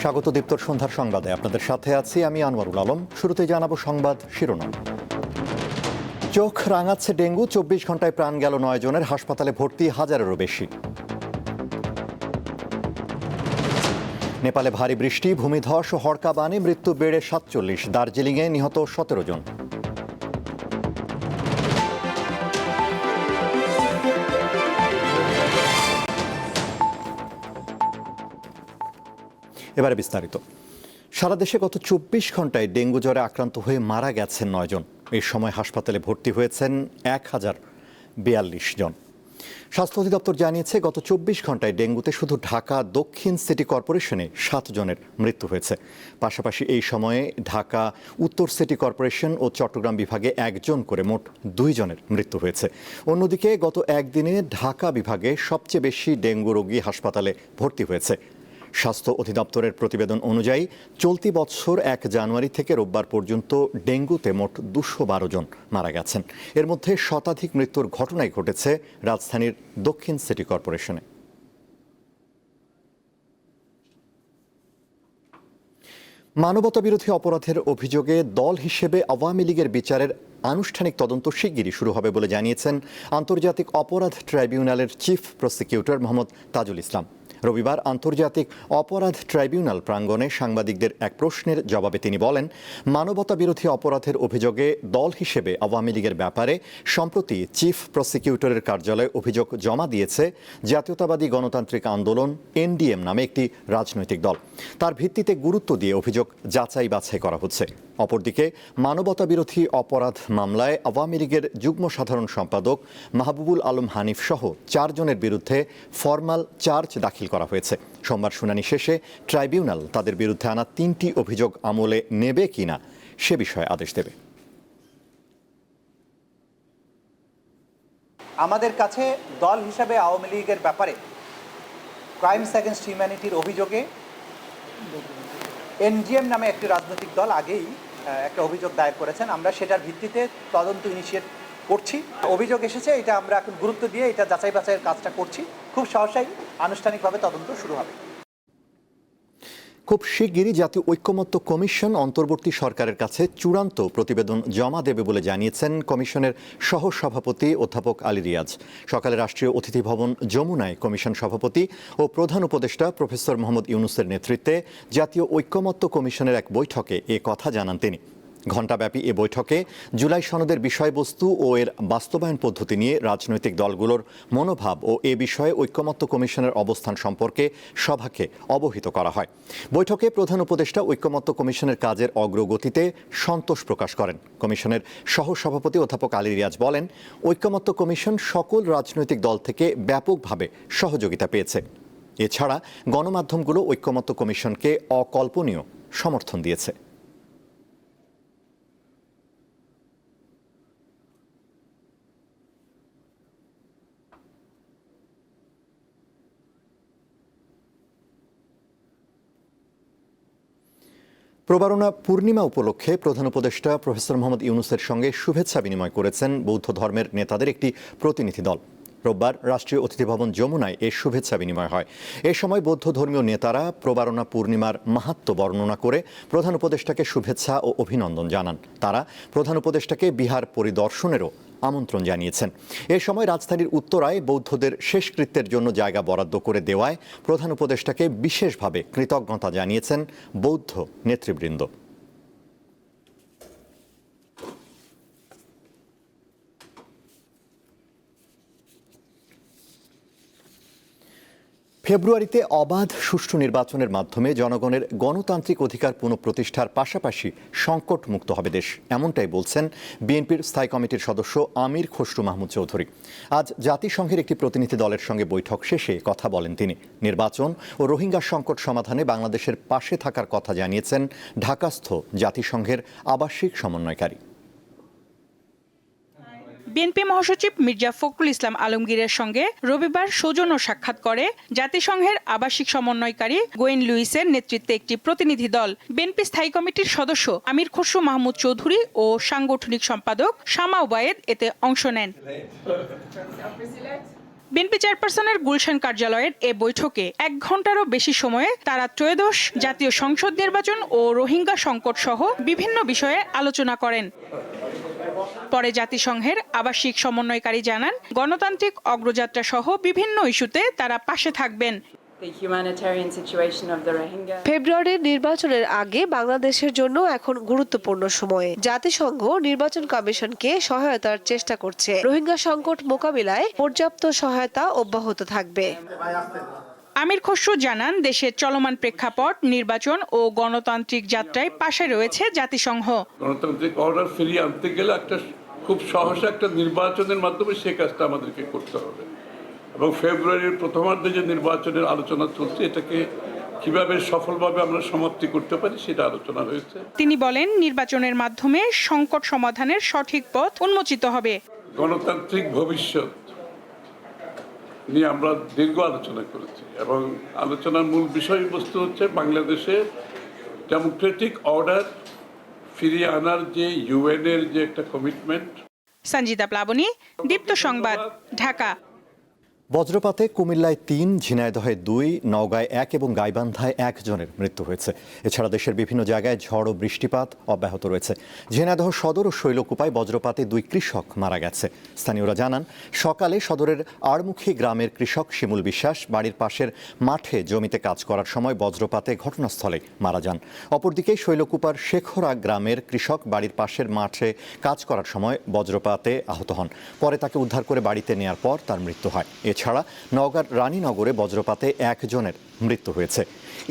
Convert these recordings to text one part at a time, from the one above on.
স্বাগত দীপ্তর সন্ধ্যার সংবাদে। আপনাদের সাথে আছি আমি আনোয়ারুল আলম। শুরুতে জানাব সংবাদ শিরোনাম। চোখ রাঙাচ্ছে ডেঙ্গু, চব্বিশ ঘন্টায় প্রাণ গেল নয় জনের, হাসপাতালে ভর্তি হাজারেরও বেশি। নেপালে ভারী বৃষ্টি, ভূমিধস ও হড়কাবানে মৃত্যু বেড়ে সাতচল্লিশ। দার্জিলিংয়ে নিহত সতেরো জন। এবারে বিস্তারিত। সারা দেশে গত চব্বিশ ঘন্টায় ডেঙ্গু জ্বরে আক্রান্ত হয়ে মারা গেছেন নয়জন এই সময় হাসপাতালে ভর্তি হয়েছেন এক হাজার বিয়াল্লিশ জন। স্বাস্থ্য অধিদপ্তর জানিয়েছে, গত চব্বিশ ঘন্টায় ডেঙ্গুতে শুধু ঢাকা, দক্ষিণ সিটি কর্পোরেশনে সাত জনের মৃত্যু হয়েছে। পাশাপাশি এই সময়ে ঢাকা, উত্তর সিটি কর্পোরেশন ও চট্টগ্রাম বিভাগে একজন করে মোট দুই জনের মৃত্যু হয়েছে। অন্যদিকে গত একদিনে ঢাকা বিভাগে সবচেয়ে বেশি ডেঙ্গু রোগী হাসপাতালে ভর্তি হয়েছে। স্বাস্থ্য অধিদপ্তরের প্রতিবেদন অনুযায়ী, চলতি বছর এক জানুয়ারি থেকে রোববার পর্যন্ত ডেঙ্গুতে মোট দুশো বারো জন মারা গেছেন। এর মধ্যে শতাধিক মৃত্যুর ঘটনাই ঘটেছে রাজধানীর দক্ষিণ সিটি কর্পোরেশনে। মানবতা বিরোধী অপরাধের অভিযোগে দল হিসেবে আওয়ামী লীগের বিচারের আনুষ্ঠানিক তদন্ত শিগগিরই শুরু হবে বলে জানিয়েছেন আন্তর্জাতিক অপরাধ ট্রাইব্যুনালের চিফ প্রসিকিউটর মোহাম্মদ তাজুল ইসলাম। রবিবার আন্তর্জাতিক অপরাধ ট্রাইব্যুনাল প্রাঙ্গণে সাংবাদিকদের এক প্রশ্নের জবাবে তিনি বলেন, মানবতা বিরোধী অপরাধের অভিযোগে দল হিসেবে আওয়ামী লীগের ব্যাপারে সম্প্রতি চিফ প্রসিকিউটরের কার্যালয়ে অভিযোগ জমা দিয়েছে জাতীয়তাবাদী গণতান্ত্রিক আন্দোলন এনডিএম নামে একটি রাজনৈতিক দল। তার ভিত্তিতে গুরুত্ব দিয়ে অভিযোগ যাচাই বাছাই করা হচ্ছে। অপরদিকে মানবতাবিরোধী অপরাধ মামলায় আওয়ামী লীগের যুগ্ম সাধারণ সম্পাদক মাহবুবুল আলম হানিফ সহ চারজনের বিরুদ্ধে ফরমাল চার্জ দাখিল করা হয়েছে। সোমবার শুনানি শেষে ট্রাইব্যুনাল তাদের বিরুদ্ধে আনা তিনটি অভিযোগ আমলে নেবে কিনা সে বিষয়ে আদেশ দেবে। আমাদের কাছে দল হিসাবে আওয়ামী লীগের ব্যাপারে ক্রাইমস অ্যাগেনস্ট হিউম্যানিটির অভিযোগে এনজিএম নামে একটি রাজনৈতিক দল আগেই একটা অভিযোগ দায়ের করেছেন। আমরা সেটার ভিত্তিতে তদন্ত ইনিশিয়েট করছি। অভিযোগ এসেছে, এটা আমরা এখন গুরুত্ব দিয়ে এটা যাচাই বাছাইয়ের কাজটা করছি। খুব সহসাই আনুষ্ঠানিকভাবে তদন্ত শুরু হবে। খুব শিগগিরই জাতীয় ঐক্যমত্য কমিশন অন্তর্বর্তী সরকারের কাছে চূড়ান্ত প্রতিবেদন জমা দেবে বলে জানিয়েছেন কমিশনের সহ সভাপতি অধ্যাপক আলী রিয়াজ। সকালে রাষ্ট্রীয় অতিথি ভবন যমুনায় কমিশন সভাপতি ও প্রধান উপদেষ্টা প্রফেসর মোহাম্মদ ইউনুসের নেতৃত্বে জাতীয় ঐক্যমত্য কমিশনের এক বৈঠকে এ কথা জানান তিনি। ঘণ্টাব্যাপী এ বৈঠকে জুলাই সনদের বিষয়বস্তু ও এর বাস্তবায়ন পদ্ধতি নিয়ে রাজনৈতিক দলগুলোর মনোভাব ও এ বিষয়ে ঐক্যমত্য কমিশনের অবস্থান সম্পর্কে সভাকে অবহিত করা হয়। বৈঠকে প্রধান উপদেষ্টা ঐক্যমত্য কমিশনের কাজের অগ্রগতিতে সন্তোষ প্রকাশ করেন। কমিশনের সহসভাপতি অধ্যাপক আলী রিয়াজ বলেন, ঐক্যমত্য কমিশন সকল রাজনৈতিক দল থেকে ব্যাপকভাবে সহযোগিতা পেয়েছে। এছাড়া গণমাধ্যমগুলো ঐক্যমত্য কমিশনকে অকল্পনীয় সমর্থন দিয়েছে। প্রবারণা পূর্ণিমা উপলক্ষে প্রধান উপদেষ্টা প্রফেসর মোহাম্মদ ইউনুসের সঙ্গে শুভেচ্ছা বিনিময় করেছেন বৌদ্ধ ধর্মের নেতাদের একটি প্রতিনিধি দল। রোববার রাষ্ট্রীয় অতিথি ভবন যমুনায় এ শুভেচ্ছা বিনিময় হয়। এ সময় বৌদ্ধ ধর্মীয় নেতারা প্রবারণা পূর্ণিমার মাহাত্ম বর্ণনা করে প্রধান উপদেষ্টাকে শুভেচ্ছা ও অভিনন্দন জানান। তারা প্রধান উপদেষ্টাকে বিহার পরিদর্শনেরও আমন্ত্রণ জানিয়েছেন। এ সময় রাজধানীর উত্তরায় বৌদ্ধদের শেষকৃত্যের জন্য জায়গা বরাদ্দ করে দেওয়ায় প্রধান উপদেষ্টাকে বিশেষভাবে কৃতজ্ঞতা জানিয়েছেন বৌদ্ধ নেতৃবৃন্দ। ফেব্রুয়ারিতে অবাধ সুষ্ঠু নির্বাচনের মাধ্যমে জনগণের গণতান্ত্রিক অধিকার পুনঃপ্রতিষ্ঠার পাশাপাশি সংকট মুক্ত হবে দেশ, এমনটাই বলছেন বিএনপির স্থায়ী কমিটির সদস্য আমির খসরু মাহমুদ চৌধুরী। আজ জাতিসংঘের একটি প্রতিনিধি দলের সঙ্গে বৈঠক শেষে কথা বলেন তিনি। নির্বাচন ও রোহিঙ্গা সংকট সমাধানে বাংলাদেশের পাশে থাকার কথা জানিয়েছেন ঢাকাস্থ জাতিসংঘের আবাসিক সমন্বয়কারী। বিএনপি মহাসচিব মির্জা ফখরুল ইসলাম আলমগীরের সঙ্গে রবিবার সৌজন্য সাক্ষাৎ করে জাতিসংঘের আবাসিক সমন্বয়কারী গোয়েন লুইসের নেতৃত্বে একটি প্রতিনিধি দল। বিএনপি স্থায়ী কমিটির সদস্য আমির খসরু মাহমুদ চৌধুরী ও সাংগঠনিক সম্পাদক শামা ওবায়েদ এতে অংশ নেন। বিএনপি চেয়ারপারসনের গুলশান কার্যালয়ের এ বৈঠকে এক ঘন্টারও বেশি সময়ে তারা ত্রয়োদশ জাতীয় সংসদ নির্বাচন ও রোহিঙ্গা সংকট সহ বিভিন্ন বিষয়ে আলোচনা করেন। পরে জাতিসংঘের আবাসিক সমন্বয়কারী জানান গণতান্ত্রিক অগ্রযাত্রা সহ বিভিন্ন ইস্যুতে তারা পাশে থাকবেন. ফেব্রুয়ারির নির্বাচনের আগে বাংলাদেশের জন্য এখন গুরুত্বপূর্ণ সময়। জাতিসংঘ নির্বাচন কমিশনকে সহায়তার চেষ্টা করছে। রোহিঙ্গা সংকট মোকাবিলায় পর্যাপ্ত সহায়তা অব্যাহত থাকবে। আমির খসরু জানান দেশের চলমান প্রেক্ষাপট নির্বাচন ও গণতান্ত্রিক যাত্রায় পাশে রয়েছে জাতিসংঘ। গণতান্ত্রিক অর্ডার ফিরিয়ে আনতে গেলে একটা খুব সহজ একটা নির্বাচনের মাধ্যমে সে কাজটা আমাদেরকে করতে হবে। এবং ফেব্রুয়ারির প্রথমার্ধে যে নির্বাচনের আলোচনা চলছে এটাকে কীভাবে সফলভাবে আমরা সমাপ্তি করতে পারি সেটা আলোচনা হয়েছে। তিনি বলেন নির্বাচনের মাধ্যমে সংকট সমাধানের সঠিক পথ উন্মোচিত হবে। গণতান্ত্রিক ভবিষ্যৎ নিয়ে আমরা দীর্ঘ আলোচনা করেছি এবং আলোচনার মূল বিষয়বস্তু হচ্ছে বাংলাদেশে ডেমোক্রেটিক অর্ডার ফিরিয়ে আনার যে ইউএনের যে একটা কমিটমেন্ট সঞ্জিতা প্লাবনী, দীপ্ত সংবাদ, ঢাকা। বজ্রপাতে কুমিল্লায় তিন, ঝিনাইদহে দুই, নওগাঁয় এক এবং গাইবান্ধায় একজনের মৃত্যু হয়েছে। এছাড়া দেশের বিভিন্ন জায়গায় ঝড় ও বৃষ্টিপাত অব্যাহত রয়েছে। ঝিনাইদহ সদর ও শৈলকুপায় বজ্রপাতে দুই কৃষক মারা গেছে। স্থানীয়রা জানান, সকালে সদরের আড়মুখী গ্রামের কৃষক শিমুল বিশ্বাস বাড়ির পাশের মাঠে জমিতে কাজ করার সময় বজ্রপাতে ঘটনাস্থলে মারা যান। অপরদিকে শৈলকুপার শেখরা গ্রামের কৃষক বাড়ির পাশের মাঠে কাজ করার সময় বজ্রপাতে আহত হন। পরে তাকে উদ্ধার করে বাড়িতে নেয়ার পর তার মৃত্যু হয়। এছাড়া নওগাঁর রানীনগরে বজ্রপাতে একজনের মৃত্যু হয়েছে।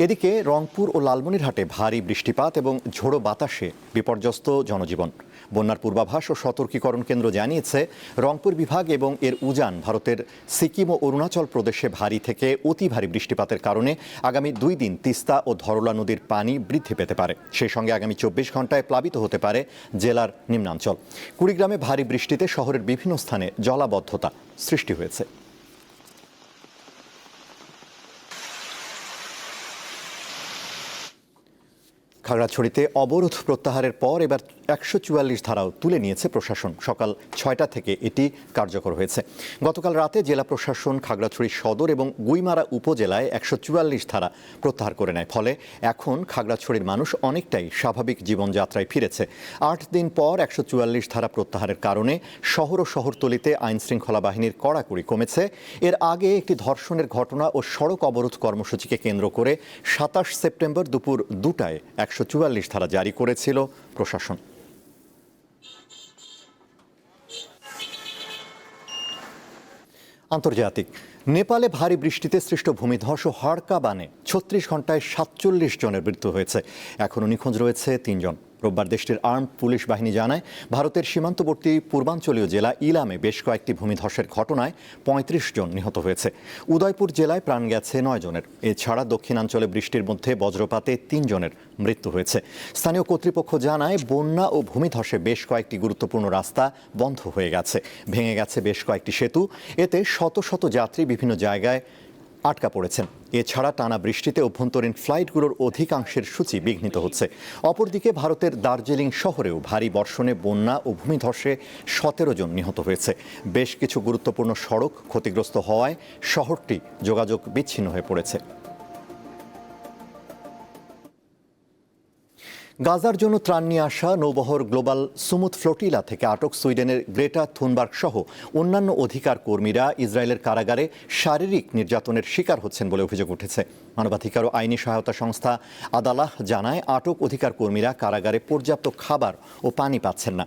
এদিকে রংপুর ও লালমনিরহাটে ভারী বৃষ্টিপাত এবং ঝোড়ো বাতাসে বিপর্যস্ত জনজীবন। বন্যার পূর্বাভাস ও সতর্কীকরণ কেন্দ্র জানিয়েছে রংপুর বিভাগ এবং এর উজান। ভারতের সিকিম ও অরুণাচল প্রদেশে ভারী থেকে অতি ভারী বৃষ্টিপাতের কারণে আগামী দুই দিন তিস্তা ও ধরলা নদীর পানি বৃদ্ধি পেতে পারে। সেই সঙ্গে আগামী চব্বিশ ঘন্টায় প্লাবিত হতে পারে জেলার নিম্নাঞ্চল। কুড়িগ্রামে ভারী বৃষ্টিতে শহরের বিভিন্ন স্থানে জলাবদ্ধতা সৃষ্টি হয়েছে। খাগড়াছড়িতে অবরোধ প্রত্যাহারের পর এবার একশো চুয়াল্লিশ ধারাও তুলে নিয়েছে প্রশাসন। সকাল ছয়টা থেকে এটি কার্যকর হয়েছে। গতকাল রাতে জেলা প্রশাসন খাগড়াছড়ি সদর এবং গুইমারা উপজেলায় একশো চুয়াল্লিশ ধারা প্রত্যাহার করে নেয়। ফলে এখন খাগড়াছড়ির মানুষ অনেকটাই স্বাভাবিক জীবনযাত্রায় ফিরেছে। আট দিন পর একশো চুয়াল্লিশ ধারা প্রত্যাহারের কারণে শহর ও শহরতলিতে আইন শৃঙ্খলা বাহিনীর কড়াকড়ি কমেছে। এর আগে একটি ধর্ষণের ঘটনা ও সড়ক অবরোধ কর্মসূচিকে কেন্দ্র করে সাতাশ সেপ্টেম্বর দুপুর দুটায় একশো চুয়াল্লিশ ধারা জারি করেছিল প্রশাসন। আন্তর্জাতিক, নেপালে ভারী বৃষ্টিতে সৃষ্ট ভূমিধস ও হড়কা বানে ছত্রিশ ঘন্টায় সাতচল্লিশ জনের মৃত্যু হয়েছে। এখনও নিখোঁজ রয়েছে তিনজন। রোববার দেশটির আর্ম পুলিশ বাহিনী জানায়, ভারতের সীমান্তবর্তী পূর্বাঞ্চলীয় জেলা ইলামে বেশ কয়েকটি ভূমিধসের ঘটনায় পঁয়ত্রিশ জন নিহত হয়েছে। উদয়পুর জেলায় প্রাণ গেছে নয় জনের। এছাড়া দক্ষিণাঞ্চলে বৃষ্টির মধ্যে বজ্রপাতে তিন জনের মৃত্যু হয়েছে। স্থানীয় কর্তৃপক্ষ জানায়, বন্যা ও ভূমিধসে বেশ কয়েকটি গুরুত্বপূর্ণ রাস্তা বন্ধ হয়ে গেছে। ভেঙে গেছে বেশ কয়েকটি সেতু। এতে শত শত যাত্রী বিভিন্ন জায়গায় আটকা পড়েছেন। এছাড়া টানা বৃষ্টিতে অভ্যন্তরীণ ফ্লাইটগুলোর অধিকাংশের সূচি বিঘ্নিত হচ্ছে। অপরদিকে ভারতের দার্জিলিং শহরেও ভারী বর্ষণে বন্যা ও ভূমিধসে সতেরো জন নিহত হয়েছে। বেশ কিছু গুরুত্বপূর্ণ সড়ক ক্ষতিগ্রস্ত হওয়ায় শহরটি যোগাযোগ বিচ্ছিন্ন হয়ে পড়েছে। গাজার জন্য ত্রাণ নিয়ে আসা নৌবহর গ্লোবাল সুমুদ ফ্লোটিলা থেকে আটক সুইডেনের গ্রেটা থুনবার্গ সহ অন্যান্য অধিকার কর্মীরা ইসরায়েলের কারাগারে শারীরিক নির্যাতনের শিকার হচ্ছেন বলে অভিযোগ উঠেছে। মানবাধিকার ও আইনি সহায়তা সংস্থা আদালাহ জানায়, আটক অধিকার কর্মীরা কারাগারে পর্যাপ্ত খাবার ও পানি পাচ্ছেন না।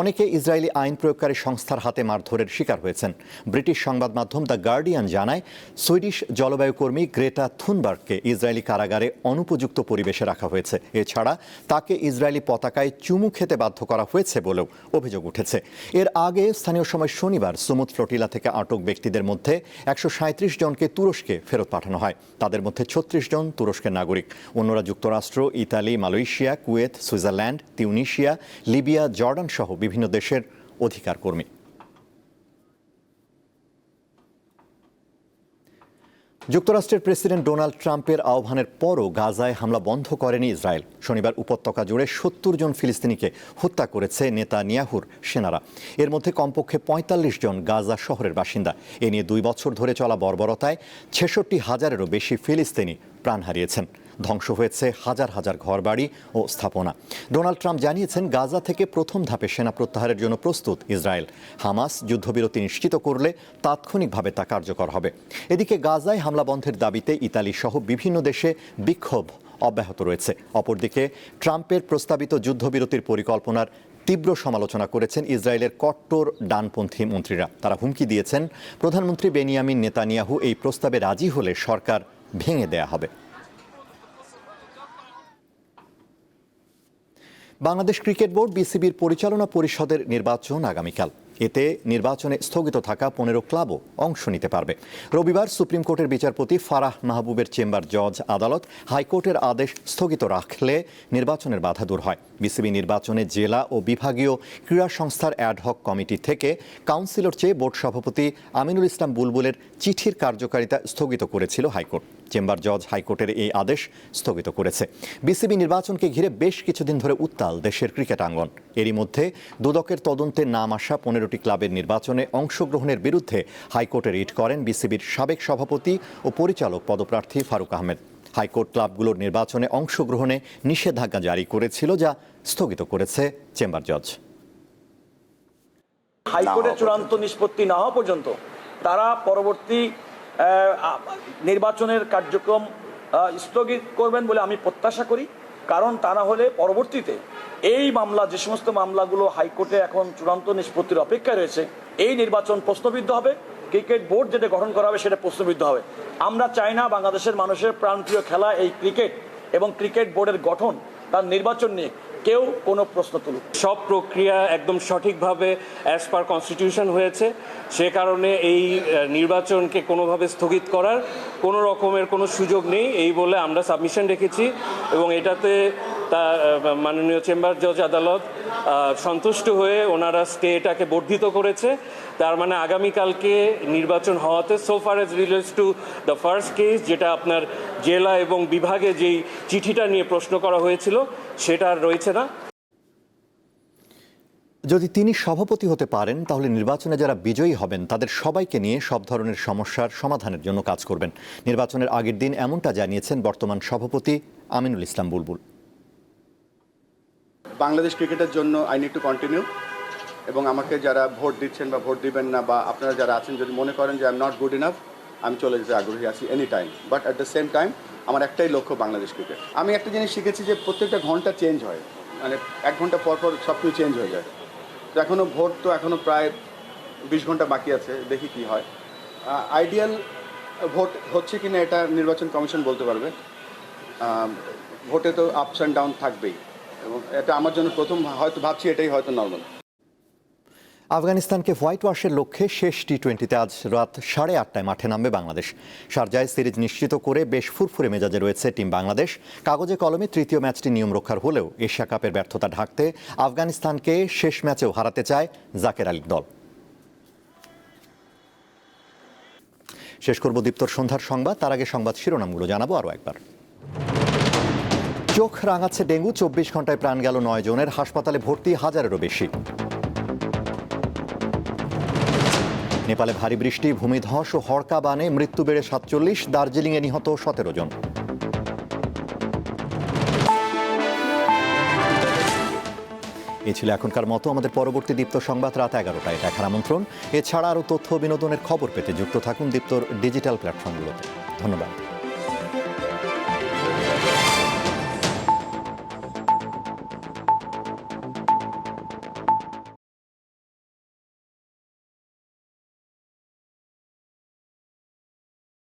অনেকে ইসরায়েলি আইন প্রয়োগকারী সংস্থার হাতে মারধরের শিকার হয়েছেন। ব্রিটিশ সংবাদ মাধ্যম দ্য গার্ডিয়ান জানায়, সুইডিশ জলবায়ু কর্মী গ্রেটা থুনবার্গকে ইসরায়েলি কারাগারে অনুপযুক্ত পরিবেশে রাখা হয়েছে। এছাড়া তাকে ইসরায়েলি পতাকায় চুমু খেতে বাধ্য করা হয়েছে বলেও অভিযোগ উঠেছে। এর আগে স্থানীয় সময় শনিবার সুমুদ ফ্লোটিলা থেকে আটক ব্যক্তিদের মধ্যে একশো সাঁইত্রিশ জনকে তুরস্কে ফেরত পাঠানো হয়। তাদের মধ্যে ছত্রিশ জন তুরস্কের নাগরিক। অন্যরা যুক্তরাষ্ট্র, Italy, Malaysia, Kuwait, Switzerland, Tunisia, Libya Jordan সহ বিভিন্ন দেশের অধিকার কর্মী যুক্তরাষ্ট্রের প্রেসিডেন্ট ডোনাল্ড ট্রাম্পের আহ্বানের পরও গাজায় হামলা বন্ধ করেনি ইসরায়েল। শনিবার উপত্যকা জুড়ে সত্তর জন ফিলিস্তিনিকে হত্যা করেছে নেতা নিয়াহুর সেনারা। এর মধ্যে কমপক্ষে পঁয়তাল্লিশ জন গাজা শহরের বাসিন্দা। এ নিয়ে দুই বছর ধরে চলা বর্বরতায় ছেষট্টি হাজারেরও বেশি ফিলিস্তিনি প্রাণ হারিয়েছেন। ধ্বংস হয়েছে হাজার হাজার ঘরবাড়ি ও স্থাপনা। ডোনাল্ড ট্রাম্প জানিয়েছেন, গাজা থেকে প্রথম ধাপে সেনা প্রত্যাহারের জন্য প্রস্তুত ইসরায়েল। হামাস যুদ্ধবিরতি নিশ্চিত করলে তাৎক্ষণিকভাবে তা কার্যকর হবে। এদিকে গাজায় হামলা বন্ধের দাবিতে ইতালি সহ বিভিন্ন দেশে বিক্ষোভ অব্যাহত রয়েছে। অপরদিকে, ট্রাম্পের প্রস্তাবিত যুদ্ধবিরতির পরিকল্পনার তীব্র সমালোচনা করেছেন ইসরায়েলের কট্টর ডানপন্থী মন্ত্রীরা। তারা হুমকি দিয়েছেন, প্রধানমন্ত্রী বেনিয়ামিন নেতানিয়াহু এই প্রস্তাবে রাজি হলে সরকার ভেঙে দেয়া হবে। বাংলাদেশ ক্রিকেট বোর্ড বিসিবির পরিচালনা পরিষদের নির্বাচন আগামীকাল। এতে নির্বাচনে স্থগিত থাকা পনেরো ক্লাবও অংশ নিতে পারবে। রবিবার সুপ্রিম কোর্টের বিচারপতি ফারাহ মাহবুবের চেম্বার জজ আদালত হাইকোর্টের আদেশ স্থগিত রাখলে নির্বাচনের বাধা দূর হয়। বিসিবি নির্বাচনে জেলা ও বিভাগীয় ক্রীড়া সংস্থার অ্যাডহক কমিটি থেকে কাউন্সিলর চেয়ে বোর্ড সভাপতি আমিনুল ইসলাম বুলবুলের চিঠির কার্যকারিতা স্থগিত করেছিল হাইকোর্ট। চেম্বার জজ হাইকোর্টের এই আদেশ স্থগিত করেছে। বিসিবি নির্বাচনকে ঘিরে বেশ কিছুদিন ধরে উত্তাল দেশের ক্রিকেট আঙ্গন। এরই মধ্যে দুদকের তদন্তে নাম আসা পনেরোটি ক্লাবের নির্বাচনে অংশগ্রহণের বিরুদ্ধে হাইকোর্টে রিট করেন বিসিবির সাবেক সভাপতি ও পরিচালক পদপ্রার্থী ফারুক আহমেদ। হাইকোর্ট ক্লাবগুলোর নির্বাচনে অংশগ্রহণে নিষেধাজ্ঞা জারি করেছিল যা স্থগিত করেছে চেম্বার জজ। হাইকোর্টের চূড়ান্ত নিষ্পত্তি না হওয়া পর্যন্ত তারা পরবর্তী আহ, নির্বাচনের কার্যক্রম আহ, স্থগিত করবেন বলে আমি প্রত্যাশা করি। কারণ তা না হলে পরবর্তীতে এই মামলা, যে সমস্ত মামলাগুলো হাইকোর্টে এখন চূড়ান্ত নিষ্পত্তির অপেক্ষায় রয়েছে, এই নির্বাচন প্রশ্নবিদ্ধ হবে। ক্রিকেট বোর্ড যেটা গঠন করা হবে সেটা প্রশ্নবিদ্ধ হবে। আমরা চাই না বাংলাদেশের মানুষের প্রাণপ্রিয় খেলা এই ক্রিকেট এবং ক্রিকেট বোর্ডের গঠন, তার নির্বাচন নিয়ে। কেউ কোনো প্রশ্ন তুলুক। সব প্রক্রিয়া একদম সঠিকভাবে অ্যাজ পার কনস্টিটিউশন হয়েছে। সে কারণে এই নির্বাচনকে কোনোভাবে স্থগিত করার কোনো রকমের কোনো সুযোগ নেই। এই বলে আমরা সাবমিশন রেখেছি এবং এটাতে তা মাননীয় চেম্বার, জজ আদালত সন্তুষ্ট হয়ে ওনারা স্টেটাকে বর্ধিত করেছে। তার মানে আগামীকালকে নির্বাচন হওয়াতে so far as relates to the first case যেটা আপনার জেলা এবং বিভাগে যেই চিঠিটা নিয়ে প্রশ্ন করা হয়েছিল, সেটা আর রয়েছে না। যদি তিনি সভাপতি হতে পারেন, তাহলে নির্বাচনে যারা বিজয়ী হবেন, তাদের সবাইকে নিয়ে সব ধরনের সমস্যার সমাধানের জন্য কাজ করবেন। নির্বাচনের আগের দিন এমনটা জানিয়েছেন বর্তমান সভাপতি আমিনুল ইসলাম বুলবুল। বাংলাদেশ ক্রিকেটের জন্য আই নিড টু কন্টিনিউ এবং আমাকে যারা ভোট দিচ্ছেন বা ভোট দিবেন না বা আপনারা যারা আছেন যদি মনে করেন যে I am not good enough আমি চলে যেতে আগ্রহী আছি any time but at the same time আমার একটাই লক্ষ্য বাংলাদেশ ক্রিকেট। আমি একটা জিনিস শিখেছি যে প্রত্যেকটা ঘণ্টা চেঞ্জ হয়। মানে এক ঘণ্টা পর পর সব কিছু চেঞ্জ হয়ে যায়। তো এখনও ভোট তো এখনও প্রায় বিশ ঘণ্টা বাকি আছে, দেখি কি হয়। আইডিয়াল ভোট হচ্ছে কি না এটা নির্বাচন কমিশন বলতে পারবে। ভোটে তো আপস অ্যান্ড ডাউন থাকবেই। এবং এটা আমার জন্য প্রথম হয়তো ভাবছি এটাই হয়তো নর্মাল আফগানিস্তানকে হোয়াইট ওয়াশের লক্ষ্যে শেষ টি টোয়েন্টিতে আজ রাত সাড়ে আটটায় মাঠে নামবে বাংলাদেশ। শারজায় সিরিজ নিশ্চিত করে বেশ ফুরফুরে মেজাজে রয়েছে টিম বাংলাদেশ। কাগজে কলমে তৃতীয় ম্যাচটি নিয়ম রক্ষার হলেও এশিয়া কাপের ব্যর্থতা ঢাকতে আফগানিস্তানকে শেষ ম্যাচেও হারাতে চায় জাকের আলীর দল। শেষ করব দীপ্তর সন্ধ্যার সংবাদ, তার আগে সংবাদ শিরোনামগুলো জানাব আরও একবার। চোখ রাঙাচ্ছে ডেঙ্গু, চব্বিশ ঘন্টায় প্রাণ গেল নয় জনের, হাসপাতালে ভর্তি হাজারেরও বেশি। নেপালে ভারী বৃষ্টি, ভূমিধস ও হড়কা বানে মৃত্যু বেড়ে সাতচল্লিশ, দার্জিলিংয়ে নিহত সতেরো জন। এ ছিল এখনকার মতো, আমাদের পরবর্তী দীপ্ত সংবাদ রাত এগারোটায়। দেখার আমন্ত্রণ, এছাড়া আরও তথ্য বিনোদনের খবর পেতে যুক্ত থাকুন দীপ্তর ডিজিটাল প্ল্যাটফর্মগুলোতে। ধন্যবাদ।